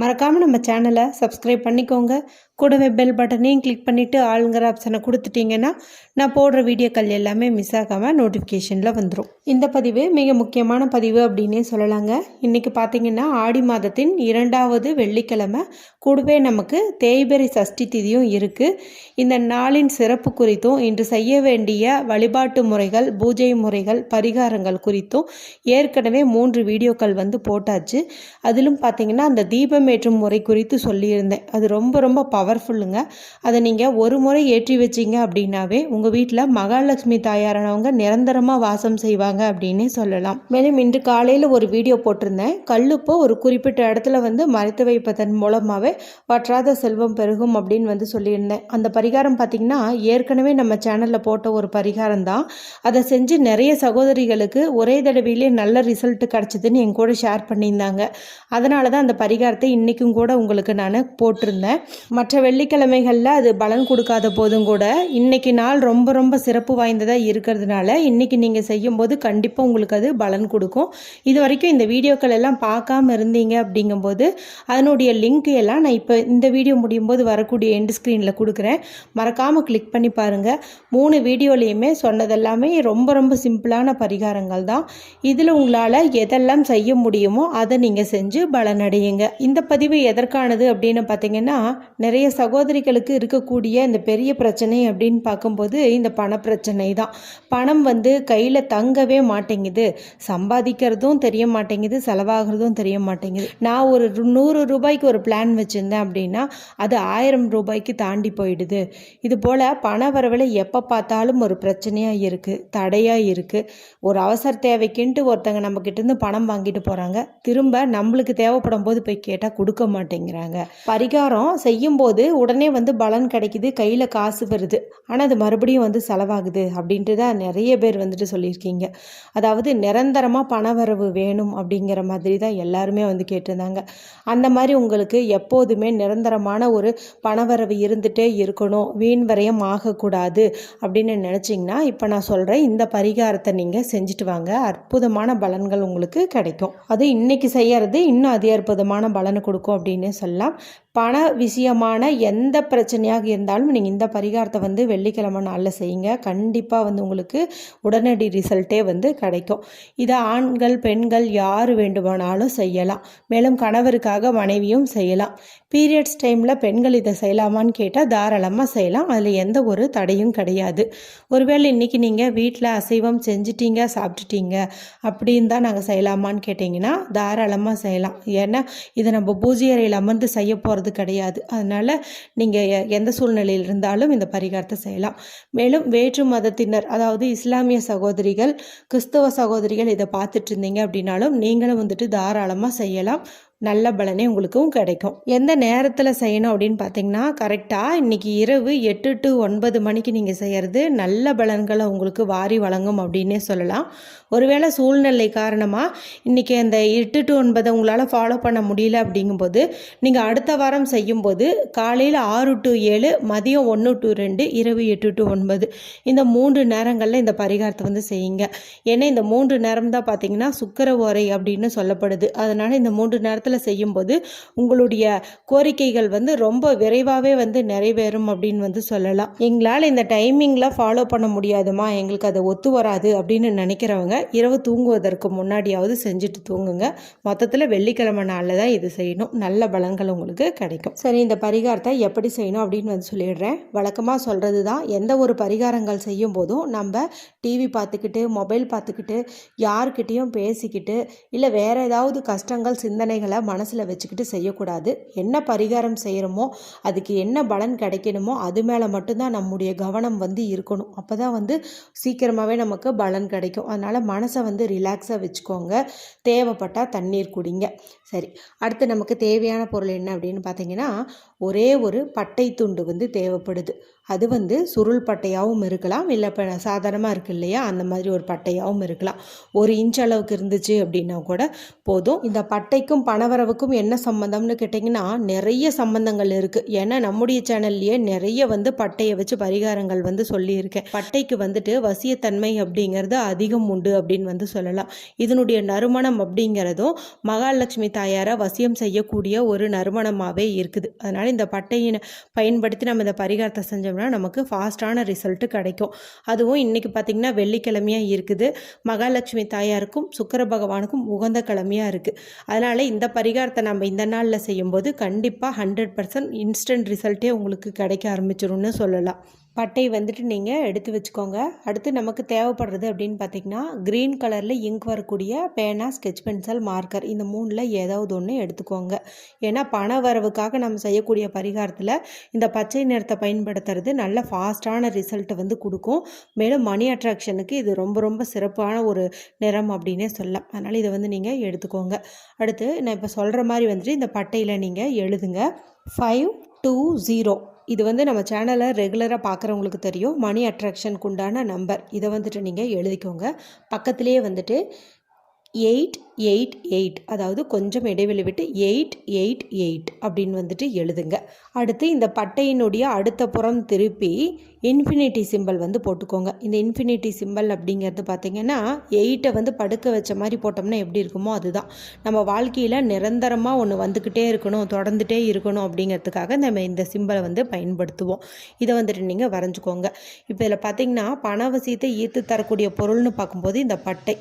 மறக்காமல் நம்ம சேனலை சப்ஸ்கிரைப் பண்ணிக்கோங்க. கூடவே பெல் பட்டனையும் கிளிக் பண்ணிவிட்டு ஆளுங்கிற ஆப்ஷனை கொடுத்துட்டிங்கன்னா நான் போடுற வீடியோக்கள் எல்லாமே மிஸ் ஆகாமல் நோட்டிஃபிகேஷனில் வந்துடும் இந்த பதிவு மிக முக்கியமான பதிவு அப்படின்னே சொல்லலாங்க. இன்றைக்கி பார்த்தீங்கன்னா ஆடி மாதத்தின் இரண்டாவது வெள்ளிக்கிழமை. கூடவே நமக்கு தேய்பிறை சஷ்டி திதியும் இருக்குது இந்த நாளின் சிறப்பு குறித்தும் இன்று செய்ய வேண்டிய வழிபாட்டு முறைகள் பூஜை முறைகள் பரிகாரங்கள் குறித்தும் ஏற்கனவே மூன்று வீடியோக்கள் வந்து போட்டாச்சு. அதிலும் பார்த்தீங்கன்னா அந்த தீபம் ஏற்றும் முறை குறித்து சொல்லியிருந்தேன். அது ரொம்ப ரொம்ப பவர்ஃபுல்லுங்க அதை நீங்கள் ஒரு முறை ஏற்றி வச்சிங்க அப்படின்னாவே உங்கள் வீட்டில் மகாலட்சுமி தாயாரானவங்க நிரந்தரமாக வாசம் செய்வாங்க அப்படின்னே சொல்லலாம். மேலும் இன்று காலையில் ஒரு வீடியோ போட்டிருந்தேன். கல்லுப்போ ஒரு குறிப்பிட்ட இடத்துல வந்து மறைத்து வைப்பதன் மூலமாகவே வற்றாத செல்வம் பெருகும் அப்படின்னு வந்து சொல்லியிருந்தேன். அந்த பரிகாரம் பார்த்திங்கன்னா ஏற்கனவே நம்ம சேனலில் போட்ட ஒரு பரிகாரம் தான். அதை செஞ்சு நிறைய சகோதரிகளுக்கு ஒரே தடவையிலே நல்ல ரிசல்ட் கிடச்சிதுன்னு என் கூட ஷேர் பண்ணியிருந்தாங்க. அதனால தான் அந்த பரிகாரத்தை இன்றைக்கும் கூட உங்களுக்கு நான் போட்டிருந்தேன். மற்ற வெள்ளிக்கிழமைகளில் அது பலன் கொடுக்காத போதும் கூட இன்றைக்கி நாள் ரொம்ப ரொம்ப சிறப்பு வாய்ந்ததாக இருக்கிறதுனால இன்றைக்கி நீங்கள் செய்யும்போது கண்டிப்பாக உங்களுக்கு அது பலன் கொடுக்கும். இது வரைக்கும் இந்த வீடியோக்கள் எல்லாம் பார்க்காம இருந்தீங்க அப்படிங்கும்போது அதனுடைய லிங்க் எல்லாம் நான் இப்போ இந்த வீடியோ முடியும் போது வரக்கூடிய எண்டு ஸ்க்ரீனில் கொடுக்குறேன். மறக்காமல் கிளிக் பண்ணி பாருங்கள் மூணு வீடியோலையுமே சொன்னதெல்லாமே ரொம்ப ரொம்ப சிம்பிளான பரிகாரங்கள் தான். இதில் உங்களால் எதெல்லாம் செய்ய முடியுமோ அதை நீங்கள் செஞ்சு பலனடையுங்க. இந்த பதிவு எதற்கானது அப்படின்னு பார்த்தீங்கன்னா நிறைய சகோதரிகளுக்கு இருக்கக்கூடிய இந்த பெரிய பிரச்சனை அப்படின்னு பார்க்கும்போது இந்த பண பிரச்சனை தான். பணம் வந்து கையில் தங்கவே மாட்டேங்குது. சம்பாதிக்கிறதும் தெரிய மாட்டேங்குது செலவாகிறதும் தெரிய மாட்டேங்குது. நான் ஒரு நூறு ரூபாய்க்கு ஒரு பிளான் வச்சுருந்தேன் அப்படின்னா அது ஆயிரம் ரூபாய்க்கு தாண்டி போயிடுது. இது போல் பண வரவில் எப்போ பார்த்தாலும் ஒரு பிரச்சனையாக இருக்குது தடையாக இருக்குது ஒரு அவசர தேவைக்குன்ட்டு ஒருத்தங்க நம்மக்கிட்டேருந்து பணம் வாங்கிட்டு போகிறாங்க திரும்ப நம்மளுக்கு தேவைப்படும் போது போய் கேட்டால் கொடுக்க மாட்டேங்கிறாங்க பரிகாரம் செய்யும்போது உடனே வந்து பலன் கிடைக்குது கையில் காசு வருது. ஆனால் அது மறுபடியும் வந்து செலவாகுது அப்படின்ட்டு தான் நிறைய பேர் வந்துட்டு சொல்லியிருக்கீங்க. அதாவது நிரந்தரமாக பணவரவு வேணும் அப்படிங்கிற மாதிரி தான் எல்லாருமே வந்து கேட்டிருந்தாங்க. அந்த மாதிரி உங்களுக்கு எப்போதுமே நிரந்தரமான ஒரு பணவரவு இருந்துகிட்டே இருக்கணும் வீண் வரையம் ஆகக்கூடாது அப்படின்னு நினச்சிங்கன்னா இப்போ நான் சொல்கிறேன் இந்த பரிகாரத்தை நீங்கள் செஞ்சுட்டு வாங்க. அற்புதமான பலன்கள் உங்களுக்கு கிடைக்கும். அது இன்னைக்கு செய்யறது இன்னும் அதி அற்புதமான பலன் கொடுக்கும் அப்படின்னு சொல்லலாம். பண விஷயமான எந்த பிரச்சனையாக இருந்தாலும் நீங்கள் இந்த பரிகாரத்தை வந்து வெள்ளிக்கிழமை நாளில் செய்யுங்க. கண்டிப்பாக வந்து உங்களுக்கு உடனடி ரிசல்ட்டே வந்து கிடைக்கும். இதை ஆண்கள் பெண்கள் யார் வேண்டுமானாலும் செய்யலாம். மேலும் கணவருக்காக மனைவியும் செய்யலாம். பீரியட்ஸ் டைமில் பெண்கள் இதை செய்யலாமான்னு கேட்டால் தாராளமாக செய்யலாம். அதில் எந்த ஒரு தடையும் கிடையாது. ஒருவேளை இன்றைக்கி நீங்கள் வீட்டில் அசைவம் செஞ்சிட்டீங்க சாப்பிட்டுட்டீங்க அப்படின்னு தான் நாங்கள் செய்யலாமான்னு கேட்டிங்கன்னா தாராளமாக செய்யலாம். ஏன்னா இதை நம்ம பூஜை அறையில் அமர்ந்து செய்ய போகிறது கிடையாது. அதனால் நீங்கள் எந்த சூழ்நிலையில் இருந்தாலும் இந்த பரிகாரத்தை செய்யலாம். மேலும் வேற்று மதத்தினர் அதாவது இஸ்லாமிய சகோதரிகள் கிறிஸ்தவ சகோதரிகள் இதை பார்த்துட்டு இருந்தீங்க அப்படின்னாலும் நீங்களும் வந்துட்டு தாராளமாக செய்யலாம். நல்ல பலனே உங்களுக்கும் கிடைக்கும். எந்த நேரத்தில் செய்யணும் அப்படின்னு பார்த்தீங்கன்னா கரெக்டாக இன்றைக்கி இரவு எட்டு டு ஒன்பது மணிக்கு நீங்கள் செய்கிறது நல்ல பலன்களை உங்களுக்கு வாரி வழங்கும் அப்படின்னே சொல்லலாம். ஒருவேளை சூழ்நிலை காரணமாக இன்றைக்கி அந்த எட்டு டு ஒன்பதை உங்களால் ஃபாலோ பண்ண முடியல அப்படிங்கும்போது நீங்கள் அடுத்த வாரம் செய்யும்போது காலையில் ஆறு டு ஏழு மதியம் ஒன்று டு ரெண்டு இரவு எட்டு டு ஒன்பது. இந்த மூன்று நேரங்களில் இந்த பரிகாரத்தை வந்து செய்யுங்க. ஏன்னா இந்த மூன்று நேரம் தான் பார்த்தீங்கன்னா சுக்கர ஓரை அப்படின்னு சொல்லப்படுது. அதனால் இந்த மூன்று நேரத்தில் செய்யும்போது உங்களுடைய கோரிக்கைகள் வந்து ரொம்ப விரைவாகவே வந்து நிறைவேறும் அப்படின்னு வந்து சொல்லலாம். எங்களால் இந்த டைமிங்கில் ஃபாலோ பண்ண முடியாதுமா எங்களுக்கு அதை ஒத்து வராது அப்படின்னு நினைக்கிறவங்க இரவு தூங்குவதற்கு முன்னாடியாவது செஞ்சுட்டு தூங்குங்க. மொத்தத்தில் வெள்ளிக்கிழமை நாளில் தான் இது செய்யணும். நல்ல பலங்கள் உங்களுக்கு கிடைக்கும். சரி இந்த பரிகாரத்தை எப்படி செய்யணும் அப்படின்னு வந்து சொல்லிடுறேன். வழக்கமாக சொல்கிறது தான் எந்த ஒரு பரிகாரங்கள் செய்யும் போதும் நம்ம டிவி பார்த்துக்கிட்டு மொபைல் பார்த்துக்கிட்டு யார்கிட்டேயும் பேசிக்கிட்டு இல்லை வேறு ஏதாவது கஷ்டங்கள் சிந்தனைகளை மனசில் வச்சுக்கிட்டு செய்யக்கூடாது. என்ன பரிகாரம் செய்கிறோமோ அதுக்கு என்ன பலன் கிடைக்கணுமோ அது மேலே மட்டும்தான் நம்முடைய கவனம் வந்து இருக்கணும். அப்போ தான் வந்து சீக்கிரமாகவே நமக்கு பலன் கிடைக்கும். அதனால் மனசை வந்து ரிலாக்ஸாக வச்சுக்கோங்க. தேவைப்பட்டால் தண்ணீர் குடிங்க. சரி அடுத்து நமக்கு தேவையான பொருள் என்ன அப்படின்னு பார்த்தீங்கன்னா ஒரே ஒரு பட்டை துண்டு வந்து தேவைப்படுது. அது வந்து சுருள் பட்டையாகவும் இருக்கலாம். இல்லை இப்போ சாதாரணமாக இருக்கு இல்லையா? அந்த மாதிரி ஒரு பட்டையாகவும் இருக்கலாம். ஒரு இன்ச் அளவுக்கு இருந்துச்சு அப்படின்னா கூட போதும். இந்த பட்டைக்கும் பண பணவரவுக்கும் என்ன சம்மந்தம்னு கேட்டிங்கன்னா நிறைய சம்பந்தங்கள் இருக்குது ஏன்னா நம்முடைய சேனல்லையே நிறைய வந்து பட்டையை வச்சு பரிகாரங்கள் வந்து சொல்லியிருக்கேன். பட்டைக்கு வந்துட்டு வசியத்தன்மை அப்படிங்கிறது அதிகம் உண்டு அப்படின்னு வந்து சொல்லலாம். இதனுடைய நறுமணம் அப்படிங்கிறதும் மகாலட்சுமி தாயாரை வசியம் செய்யக்கூடிய ஒரு நறுமணமாகவே இருக்குது. அதனால் இந்த பட்டையினை பயன்படுத்தி நம்ம இந்த பரிகாரத்தை செஞ்சோம்னா நமக்கு ஃபாஸ்ட்டான ரிசல்ட்டு கிடைக்கும். அதுவும் இன்றைக்கி பார்த்திங்கன்னா வெள்ளிக்கிழமையாக இருக்குது. மகாலட்சுமி தாயாருக்கும் சுக்கர பகவானுக்கும் உகந்த கிழமையாக இருக்குது அதனால் இந்த பரிகாரத்தை நம்ம இந்த நாளில் செய்யும்போது கண்டிப்பாக ஹண்ட்ரட் பர்சன்ட் இன்ஸ்டன்ட் ரிசல்ட்டே உங்களுக்கு கிடைக்க ஆரம்பிச்சிரும்னு சொல்லலாம். பட்டை வந்துட்டு நீங்கள் எடுத்து வச்சுக்கோங்க. அடுத்து நமக்கு தேவைப்படுறது அப்படின்னு பார்த்தீங்கன்னா க்ரீன் கலரில் இங்க் வரக்கூடிய பேனா ஸ்கெச் பென்சில் மார்க்கர் இந்த மூணில் ஏதாவது ஒன்று எடுத்துக்கோங்க. ஏன்னா பண வரவுக்காக நம்ம செய்யக்கூடிய பரிகாரத்தில் இந்த பச்சை நிறத்தை பயன்படுத்துறது நல்ல ஃபாஸ்ட்டான ரிசல்ட்டை வந்து கொடுக்கும். மேலும் மணி அட்ராக்ஷனுக்கு இது ரொம்ப ரொம்ப சிறப்பான ஒரு நிறம் அப்படின்னே சொல்லலாம். அதனால் இதை வந்து நீங்கள் எடுத்துக்கோங்க. அடுத்து நான் இப்போ சொல்கிற மாதிரி வந்துட்டு இந்த பட்டையில் நீங்கள் எழுதுங்க. ஃபைவ் டூ ஜீரோ இது வந்து நம்ம சேனலை ரெகுலராக பார்க்குறவங்களுக்கு தெரியும். மணி அட்ராக்ஷனுக்கு உண்டான நம்பர் இதை வந்துட்டு நீங்கள் எழுதிக்கோங்க. பக்கத்துலேயே வந்துட்டு எயிட் எயிட் எயிட் அதாவது கொஞ்சம் இடைவெளி விட்டு எயிட் எயிட் எயிட் அப்படின்னு வந்துட்டு எழுதுங்க. அடுத்து இந்த பட்டையினுடைய அடுத்த புறம் திருப்பி இன்ஃபினிட்டி சிம்பிள் வந்து போட்டுக்கோங்க. இந்த இன்ஃபினிட்டி சிம்பிள் அப்படிங்கிறது பார்த்திங்கன்னா எயிட்டை வந்து படுக்க வச்ச மாதிரி போட்டோம்னா எப்படி இருக்குமோ அதுதான். நம்ம வாழ்க்கையில் நிரந்தரமாக ஒன்று வந்துக்கிட்டே இருக்கணும் தொடர்ந்துட்டே இருக்கணும் அப்படிங்கிறதுக்காக நம்ம இந்த சிம்பிளை வந்து பயன்படுத்துவோம். இதை வந்துட்டு நீங்கள் வரைஞ்சிக்கோங்க. இப்போ இதில் பார்த்திங்கன்னா பணவசியத்தை ஈர்த்து தரக்கூடிய பொருள்னு பார்க்கும்போது இந்த பட்டை.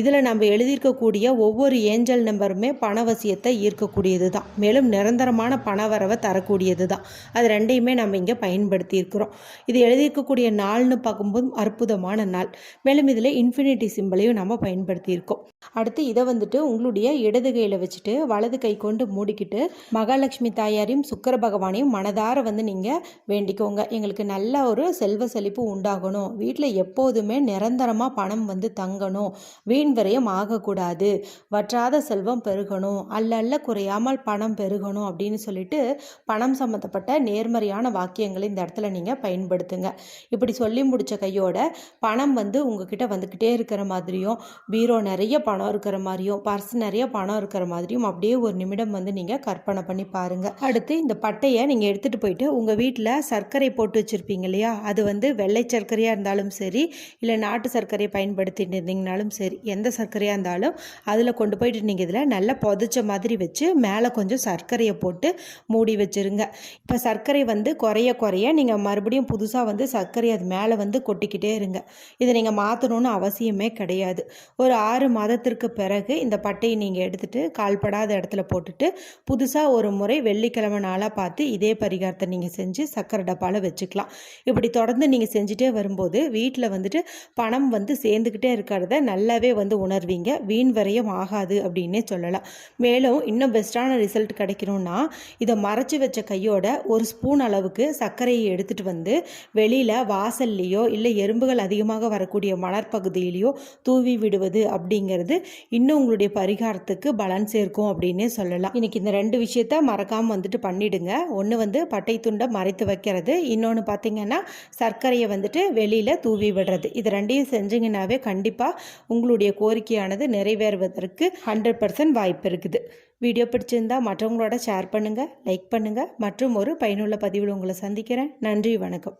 இதில் நம்ம எழுதியிருக்கக்கூடிய ஒவ்வொரு ஏஞ்சல் நம்பருமே பணவசியத்தை ஈர்க்கக்கூடியது தான் மேலும் நிரந்தரமான பணவரவை தரக்கூடியது தான் அது ரெண்டையுமே நம்ம இங்கே பயன்படுத்தியிருக்கிறோம். இது எழுதியிருக்கக்கூடிய நாள்னு பார்க்கும்போது அற்புதமான நாள். மேலும் இதில் இன்ஃபினிட்டி சிம்பிளையும் நம்ம பயன்படுத்தியிருக்கோம். அடுத்து இதை வந்துட்டு உங்களுடைய இடது கையில் வச்சுட்டு வலது கை கொண்டு மூடிக்கிட்டு மகாலட்சுமி தாயாரையும் சுக்கர பகவானையும் மனதார வந்து நீங்கள் வேண்டிக்கோங்க. எங்களுக்கு நல்ல ஒரு செல்வ செழிப்பு உண்டாகணும். வீட்டில் எப்போதுமே நிரந்தரமாக பணம் வந்து தங்கணும். வீண் விரயம் ஆகக்கூடாது. வற்றாத செல்வம் பெருகணும் அல்ல அல்ல குறையாமல் பணம் பெருகணும் அப்படின்னு சொல்லிட்டு பணம் சம்மந்தப்பட்ட நேர்மறையான வாக்கியங்களை இந்த இடத்துல நீங்கள் பயன்படுத்துங்க. இப்படி சொல்லி முடித்த கையோட பணம் வந்து உங்ககிட்ட வந்துக்கிட்டே இருக்கிற மாதிரியும் பீரோ நிறைய பணம் இருக்கிற மாதிரியும் பர்ஸ் நிறைய பணம் இருக்கிற மாதிரியும் அப்படியே ஒரு நிமிடம் வந்து நீங்கள் கற்பனை பண்ணி பாருங்கள் அடுத்து இந்த பட்டையை நீங்கள் எடுத்துகிட்டு போயிட்டு உங்கள் வீட்டில் சர்க்கரை போட்டு வச்சுருப்பீங்க இல்லையா? அது வந்து வெள்ளை சர்க்கரையாக இருந்தாலும் சரி இல்லை நாட்டு சர்க்கரையை பயன்படுத்திட்டு இருந்தீங்கனாலும் சரி எந்த சர்க்கரையாக இருந்தாலும் அதில் கொண்டு போயிட்டு நீங்கள் இதில் நல்லா புதைச்ச மாதிரி வச்சு மேலே கொஞ்சம் சர்க்கரையை போட்டு மூடி வச்சுருங்க. இப்போ சர்க்கரை வந்து குறைய குறைய நீங்கள் மறுபடியும் புதுசாக வந்து சர்க்கரை அது மேலே வந்து கொட்டிக்கிட்டே இருங்க. இதை நீங்கள் மாற்றணுன்னு அவசியமே கிடையாது. ஒரு ஆறு மாதத்திற்கு பிறகு இந்த பட்டையை நீங்கள் எடுத்துகிட்டு கால்படாத இடத்துல போட்டுட்டு புதுசாக ஒரு முறை வெள்ளிக்கிழமை நாளாக பார்த்து இதே பரிகாரத்தை நீங்கள் செஞ்சு சர்க்கரை டப்பாவில் வச்சுக்கலாம். இப்படி தொடர்ந்து நீங்கள் செஞ்சுட்டே வரும்போது வீட்டில் வந்துட்டு பணம் வந்து சேர்ந்துக்கிட்டே இருக்கிறத நல்லாவே வந்து உணர்வீங்க. வீண் சாத்தியம் ஆகாது அப்படின்னே சொல்லலாம். மேலும் இன்னும் பெஸ்ட்டான ரிசல்ட் கிடைக்கணும்னா இதை மறைச்சி வச்ச கையோட ஒரு ஸ்பூன் அளவுக்கு சர்க்கரையை எடுத்துகிட்டு வந்து வெளியில் வாசல்லையோ இல்லை எறும்புகள் அதிகமாக வரக்கூடிய மலர்பகுதியிலையோ தூவி விடுவது அப்படிங்கிறது இன்னும் உங்களுடைய பரிகாரத்துக்கு பலன் சேர்க்கும் அப்படின்னே சொல்லலாம். இன்னைக்கு இந்த ரெண்டு விஷயத்த மறக்காமல் வந்துட்டு பண்ணிடுங்க. ஒன்று வந்து பட்டை துண்டை மறைத்து வைக்கிறது. இன்னொன்று பார்த்தீங்கன்னா சர்க்கரையை வந்துட்டு வெளியில் தூவி விடுறது. இது ரெண்டையும் செஞ்சீங்கன்னாவே கண்டிப்பாக உங்களுடைய கோரிக்கையானது நிறைவேறுவது நிறைவேறுவதற்கு ஹண்ட்ரட் பர்சன்ட் வாய்ப்பு இருக்குது. வீடியோ பிடிச்சிருந்தா மற்றவங்களோட ஷேர் பண்ணுங்கள் லைக் பண்ணுங்கள் மற்றும் ஒரு பயனுள்ள பதிவில் உங்களை சந்திக்கிறேன். நன்றி வணக்கம்.